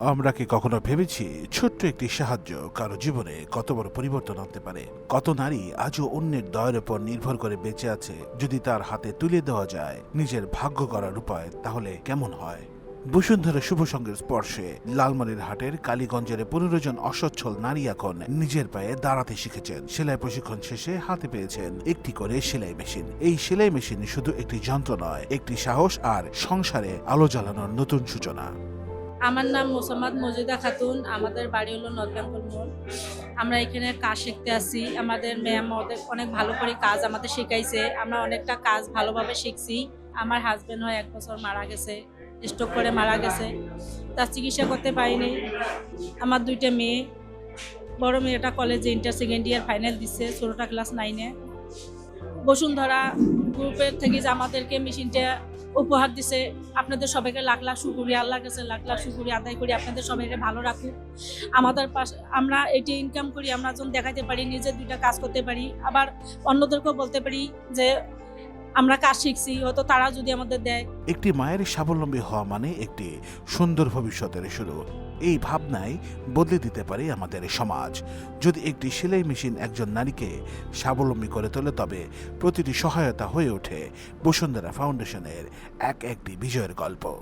আমরা কি কখনো ভেবেছি ছোট্ট একটি সাহায্য কারও জীবনে কত বড় পরিবর্তন আনতে পারে? কত নারী আজও অন্যের দয়ের উপর নির্ভর করে বেঁচে আছে? যদি তার হাতে তুলে দেওয়া যায়, নিজের ভাগ্য করার উপায় তাহলে কেমন হয়? বসুন্ধরা শুভ সঙ্গের স্পর্শে লালমনির হাটের কালীগঞ্জের পনেরো জন অসচ্ছল নারী এখন নিজের পায়ে দাঁড়াতে শিখেছেন। সেলাই প্রশিক্ষণ শেষে হাতে পেয়েছেন একটি করে সেলাই মেশিন। এই সেলাই মেশিন শুধু একটি যন্ত্র নয়, একটি সাহস আর সংসারে আলো জ্বালানোর নতুন সূচনা। আমার নাম মোসাম্মদ মজিদা খাতুন, আমাদের বাড়ি হলো নর্থ বেঙ্গল মোড়। আমরা এখানে কাজ শিখতে আসি। আমাদের ম্যাম ওদের অনেক ভালো করে কাজ আমাদের শেখাইছে। আমরা অনেকটা কাজ ভালোভাবে শিখছি। আমার হাজব্যান্ড হয় এক বছর মারা গেছে স্ট্রোক করে মারা গেছে। তার চিকিৎসা করতে পারিনি। আমার দুইটা মেয়ে, বড় মেয়েটা কলেজে ইন্টার সেকেন্ড ইয়ার ফাইনাল দিচ্ছে ষোলোটা ক্লাস নাইনে বসুন্ধরা গ্রুপের থেকে যে আমাদেরকে মেশিনটা উপহার দিছে। আপনাদের সবাইকে লাখ লাখ শুকুরিয়া আল্লাহর কাছে লাখ লাখ শুকুরিয়া আদায় করি, আপনাদের সবাইকে ভালো রাখুক। আমাদের পাশ আমরা এটি ইনকাম করি, আমরা যখন দেখাতে পারি, নিজে দুইটা কাজ করতে পারি। আবার অন্যদেরকেও বলতে পারি যে আমরা কাজ শিখছি, হয়তো তারা যদি আমাদের দেয়। একটি মায়ের স্বাবলম্বী হওয়া মানে একটি সুন্দর ভবিষ্যতের শুরু। এই ভাবনাই বদলে দিতে পারে আমাদের সমাজ। যদি একটি সেলাই মেশিন একজন নারীকে স্বাবলম্বী করে তোলে, তবে প্রতিটি সহায়তা হয়ে ওঠে বসুন্ধরা ফাউন্ডেশনের এক একটি বিজয়ের গল্প।